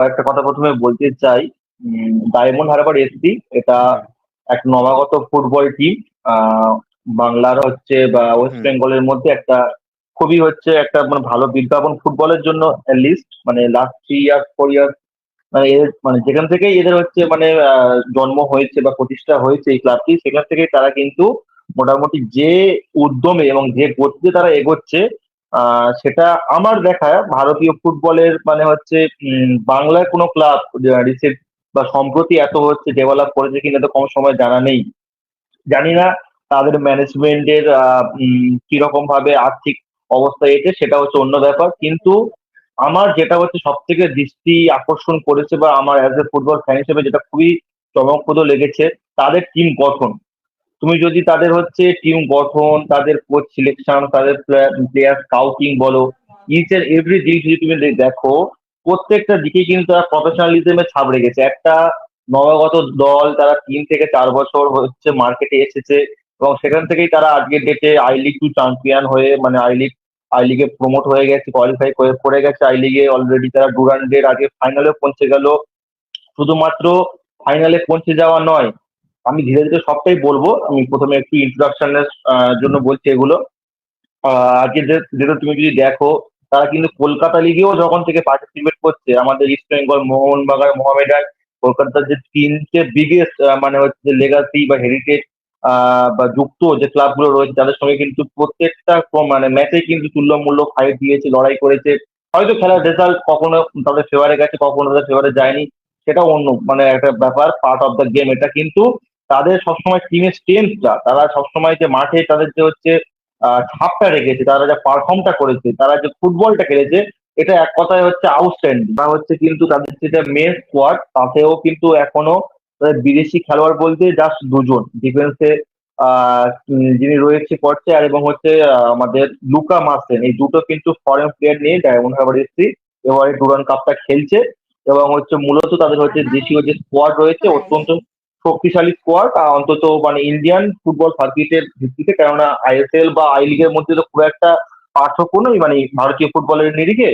একটা কথা প্রথমে বলতে চাই ডায়মন্ড হারবার এসপি এটা এক নবাগত ফুটবল টিম বাংলার হচ্ছে বা ওয়েস্ট। বেঙ্গলের মধ্যে একটা খুবই হচ্ছে একটা মানে ভালো বিজ্ঞাপন ফুটবলের জন্য লিস্ট মানে last three years four years মানে এদের মানে যেখান থেকেই এদের হচ্ছে মানে জন্ম হয়েছে বা প্রতিষ্ঠা হয়েছে এই ক্লাবটি সেখান থেকেই তারা কিন্তু মোটামুটি যে উদ্যমে এবং যে গতিতে তারা এগোচ্ছে সেটা আমার দেখা ভারতীয় ফুটবলের মানে হচ্ছে বাংলার কোনো ক্লাব রিসেন্ট বা সম্প্রতি এত হচ্ছে ডেভেলপ করেছে কিনা তো কম সময় জানা নেই। জানি না তাদের ম্যানেজমেন্টের কীরকম ভাবে আর্থিক অবস্থা এসে সেটা হচ্ছে অন্য ব্যাপার। কিন্তু আমার যেটা হচ্ছে সব থেকে দৃষ্টি আকর্ষণ করেছে বা আমার অ্যাজ এ ফুটবল ফ্যান হিসেবে যেটা খুবই চমকপ্রদ লেগেছে, তাদের টিম গঠন। তুমি যদি তাদের হচ্ছে টিম গঠন, তাদের কোচ সিলেকশন তাদের প্লেয়ার স্কাউটিং বলো ইচ এন্ড এভরি দিক যদি তুমি দেখো, প্রত্যেকটা দিকে কিন্তু তারা প্রফেশনালিজমের ছাপ রেখেছে। একটা নবাগত দল তারা তিন থেকে চার বছর হচ্ছে মার্কেটে এসেছে এবং সেখান থেকেই তারা আজকের ডেটে আই লিগ টু চ্যাম্পিয়ন হয়ে মানে আই লিগ আই লিগে প্রমোট হয়ে গেছে কোয়ালিফাই করে, পড়ে গেছে আই লিগে অলরেডি তারা ডুরান্ডের আগে ফাইনালে পৌঁছে গেল। শুধুমাত্র ফাইনালে পৌঁছে যাওয়া নয় আমি ধীরে ধীরে সবটাই বলব। আমি প্রথমে একটু ইন্ট্রোডাকশনের জন্য বলছি এগুলো। আজকে যেটা তুমি যদি দেখো, তারা কিন্তু কলকাতা লিগেও যখন থেকে পার্টিসিপেট করছে, আমাদের ইস্ট বেঙ্গল মোহনবাগান, মোহামেডান, কলকাতার যে তিনটে বিগেস্ট মানে হচ্ছে যে লেগাসি বা হেরিটেজ বা যুক্ত যে ক্লাবগুলো রয়েছে, তাদের সঙ্গে কিন্তু প্রত্যেকটা মানে ম্যাচে কিন্তু তুল্যমূল্য ফাইট দিয়েছে, লড়াই করেছে। হয়তো খেলার রেজাল্ট কখনো তাদের ফেভারে গেছে, কখনো তাদের ফেভারে যায়নি সেটা অন্য মানে একটা ব্যাপার পার্ট অফ দ্য গেম এটা কিন্তু তাদের সবসময় টিমের স্ট্রেংথটা তারা সবসময় যে মাঠে তাদের যে হচ্ছে ছাপটা রেখেছে, তারা যে পারফর্মটা করেছে, তারা যে ফুটবলটা খেলেছে, এটা এক কথায় হচ্ছে আউটস্ট্যান্ডিং বা হচ্ছে কিন্তু তাদের যেটা মেন স্কোয়াড তাতেও কিন্তু এখনও বিদেশি খেলোয়াড় বলতে জাস্ট দুজন। ডিফেন্সে যিনি রয়েছে করছে আর এবং হচ্ছে আমাদের লুকা মাসেন। এই দুটো কিন্তু ফরেন প্লেয়ার নিয়ে ডায়মন্ড হারবার এসছি, এবারে ডুরান কাপটা খেলছে, এবং হচ্ছে মূলত তাদের হচ্ছে দেশীয় যে স্কোয়াড রয়েছে, অত্যন্ত শক্তিশালী স্কোয়াড অন্তত মানে ইন্ডিয়ান ফুটবল সার্কিটের ভিত্তিতে, কেননা আইএসএল বা আই লিগের মধ্যে তো খুব একটা পার্থক্য নেই মানে ভারতীয় ফুটবলের নিরিখে।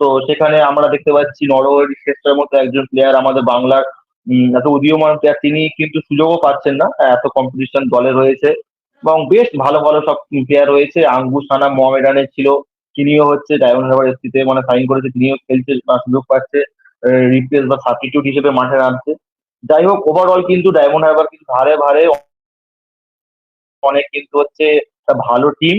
তো সেখানে আমরা দেখতে পাচ্ছি নরওয়ের শ্রেষ্ঠের মতো একজন প্লেয়ার আমাদের বাংলার এত উদীয়মান প্লেয়ার তিনি কিন্তু সুযোগও পাচ্ছেন না এত কম্পিটিশন দলে রয়েছে। এবং বেশ ভালো ভালো সব প্লেয়ার রয়েছে আঙ্গু সানা মোহামেডানের ছিল, তিনিও হচ্ছে ডায়মন্ড হারবার এসপিতে মানে সাইন করেছে, তিনিও খেলছে বা সুযোগ পাচ্ছে রিপ্লেস বা সাবস্টিটিউট হিসেবে মাঠে নামছে যাই হোক ওভারঅল কিন্তু ডায়মন্ড হারবার কিন্তু ধারে ভারে অনেক কিন্তু হচ্ছে একটা ভালো টিম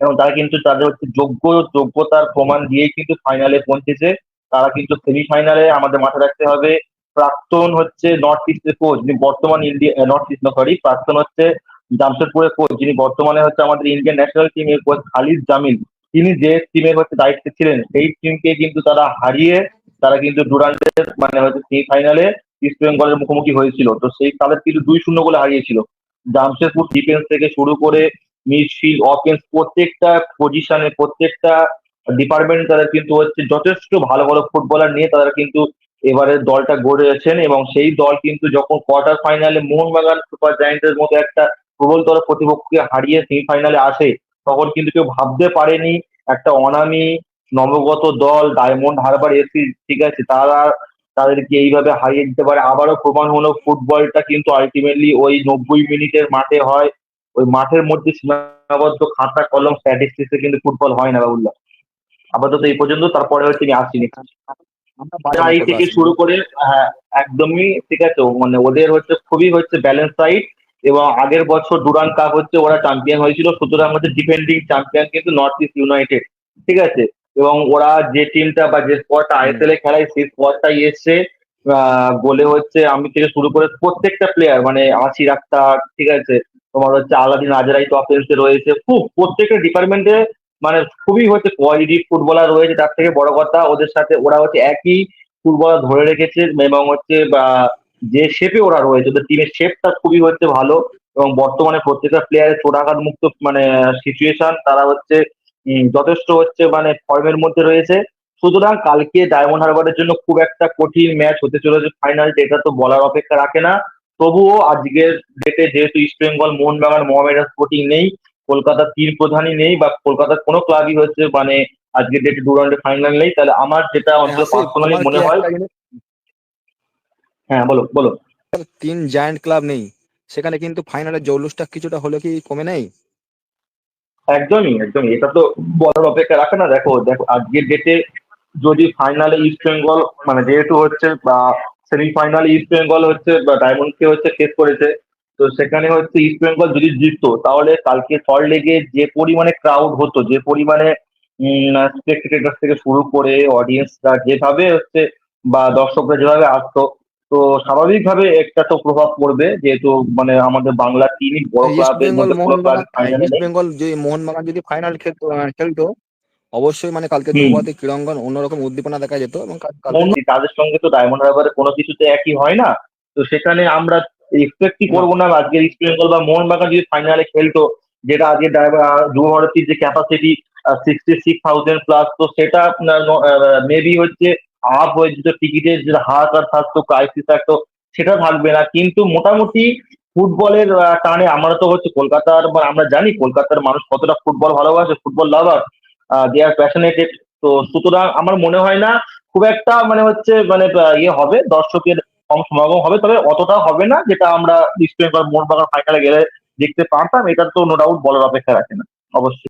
এবং তারা কিন্তু তাদের হচ্ছে যোগ্য, যোগ্যতার প্রমাণ দিয়েই কিন্তু ফাইনালে পৌঁছেছে। তারা কিন্তু সেমিফাইনালে আমাদের মাথায় রাখতে হবে, প্রাক্তন হচ্ছে নর্থ ইস্টের কোচ যিনি বর্তমান ইন্ডিয়া নর্থ ইস্ট সরি প্রাক্তন হচ্ছে জামশেদপুরের কোচ যিনি বর্তমানে হচ্ছে আমাদের ইন্ডিয়ান ন্যাশনাল টিমের কোচ খালিদ জামিল। তিনি যে টিমের হচ্ছে দায়িত্বে ছিলেন, সেই টিমকে কিন্তু তারা হারিয়ে তারা কিন্তু ডুরান্ডের মানে হচ্ছে সেমিফাইনালে ইস্ট বেঙ্গলের মুখোমুখি হয়েছিল। তো সেই তাদের কিন্তু দুই শূন্য গোলে হারিয়েছিল। জামশেদপুর ডিফেন্স থেকে শুরু করে মিডফিল্ড অফেন্স প্রত্যেকটা পজিশনে প্রত্যেকটা ডিপার্টমেন্ট তারা কিন্তু হচ্ছে যথেষ্ট ভালো ভালো ফুটবলার নিয়ে তারা কিন্তু এবারের দলটা গড়ে গড়েছেন এবং সেই দল কিন্তু যখন কোয়ার্টার ফাইনালে মোহনবাগান সুপার জায়েন্টের মতো একটা প্রবলতর প্রতিপক্ষকে হারিয়ে সেমিফাইনালে আসে, তখন কিন্তু কেউ ভাবতে পারেনি একটা অনামী নবগত দল ডায়মন্ড হারবার এসি ঠিক আছে, তারা তাদেরকে এইভাবে হারিয়ে দিতে পারে। আবারও প্রমাণ হলো ফুটবলটা কিন্তু আলটিমেটলি ওই নব্বই মিনিটের মাঠে হয়। ওই মাঠের মধ্যে সীমাবদ্ধ খাতা কলম স্ট্যাটিস্টিক্সে কিন্তু ফুটবল হয় না বাবুল্লাহ। আপাতত এই পর্যন্ত তারপরে হচ্ছে আমি আসিনি বাজাই থেকে শুরু করে হ্যাঁ একদমই ঠিক আছে মানে ওদের হচ্ছে খুবই হচ্ছে ব্যালেন্স সাইড এবং আগের বছর ডুরান কাপ হচ্ছে ওরা চ্যাম্পিয়ন হয়েছিল সুতরাং হচ্ছে ডিফেন্ডিং চ্যাম্পিয়ন কিন্তু নর্থ ইস্ট ইউনাইটেড ঠিক আছে? এবং ওরা যে টিমটা বা যে স্কোয়াডটা আইএসএল এ খেলায়, সেই স্কোয়াডটাই এসছে গোলে হচ্ছে আমি থেকে শুরু করে প্রত্যেকটা প্লেয়ার মানে আশির আক্তার ঠিক আছে? তোমার হচ্ছে আলাদিন আজরাই তো অফেন্সে রয়েছে। খুব প্রত্যেকটা ডিপার্টমেন্টে মানে খুবই হচ্ছে কোয়ালিটি ফুটবলার রয়েছে, তার থেকে বড় কথা ওদের সাথে ওরা হচ্ছে একই ফুটবলার ধরে রেখেছে এবং হচ্ছে যে শেপে ওরা রয়েছে, ওদের টিমের শেপটা খুবই হচ্ছে ভালো এবং বর্তমানে প্রত্যেকটা প্লেয়ারের চোটাঘাত মুক্ত মানে সিচুয়েশন তারা হচ্ছে যথেষ্ট হচ্ছে মানে ফর্মের মধ্যে রয়েছে। সুতরাং কালকে ডায়মন্ড হারবারের জন্য খুব একটা কঠিন ম্যাচ হতে চলেছে ফাইনাল এটা তো বলার অপেক্ষা রাখে না। তবুও আজকের ডেটে যেহেতু East Bengal Mohun Bagan Mohammedan sporting নেই কলকাতার তিন প্রধানই নেই বা কলকাতার কোনো ক্লাবই হচ্ছে মানে আজকের ডেটে দু রাউন্ডে ফাইনাল নেই তাহলে আমার যেটা অন্তত পার্সোনালি মনে হয় হ্যাঁ বলো বলো। তিন জায়ান্ট ক্লাব নেই সেখানে কিন্তু ফাইনালের জৌলুসটা কিছুটা হলে কি কমে নেই? একদমই একদমই। এটা তো বলার অপেক্ষা রাখে না। দেখো দেখো, আজকের ডেটে যদি ফাইনালে ইস্ট বেঙ্গল মানে যেহেতু হচ্ছে, বা সেমিফাইনালে ইস্ট বেঙ্গল হচ্ছে, বা ডায়মন্ডকে হচ্ছে শেষ করেছে, তো সেখানে হচ্ছে ইস্ট বেঙ্গল যদি জিততো, তাহলে কালকে সল্ট লেগে যে পরিমাণে ক্রাউড হতো, যে পরিমাণে স্পেক্টেটার থেকে শুরু করে অডিয়েন্সরা যেভাবে হচ্ছে, বা দর্শকরা যেভাবে আসতো তো স্বাভাবিকভাবে একটা তো প্রভাব পড়বে যেহেতু মানে আমাদের বাংলা টিমই বড় ক্লাবের বেঙ্গল মধ্যে ক্লাব মোহনবাগান ইস্ট বেঙ্গল যে মোহনবাগান যদি ফাইনাল খেলতো অবশ্যই মানে কালকে। দুবাতে ক্রীড়াঙ্গন অন্যরকম উদ্দীপনা দেখা যেত এবং তাদের সঙ্গে তো ডায়মন্ড হারবারে কোনো কিছুতে একই হয় না। তো সেখানে আমরা এক্সপেক্ট এক্সপেক্টই করব না আজকে ইস্ট বেঙ্গল বা মোহনবাগান যদি ফাইনালে খেলতো যেটা আজকে যুব ভারতীর যে capacity sixty six thousand plus তো সেটা মেবি হচ্ছে আপ হয়ে যেত, টিকিটের যে হাহাকার থাকতো ক্রাইসিস থাকতো, সেটা থাকবে না। কিন্তু মোটামুটি ফুটবলের টানে আমরা তো হচ্ছে কলকাতার আমরা জানি কলকাতার মানুষ কতটা ফুটবল ভালোবাসে, ফুটবল লাভার দে আর প্যাশনেটেড তো সুতরাং আমার মনে হয় না খুব একটা মানে হচ্ছে মানে ইয়ে হবে, দর্শকের কম সমাগম হবে, তবে অতটা হবে না যেটা আমরা ইস্ট বেঙ্গল মোহনবাগান ফাইনালে গেলে দেখতে পারতাম, এটা তো নো ডাউট বলার অপেক্ষা রাখে না, অবশ্যই।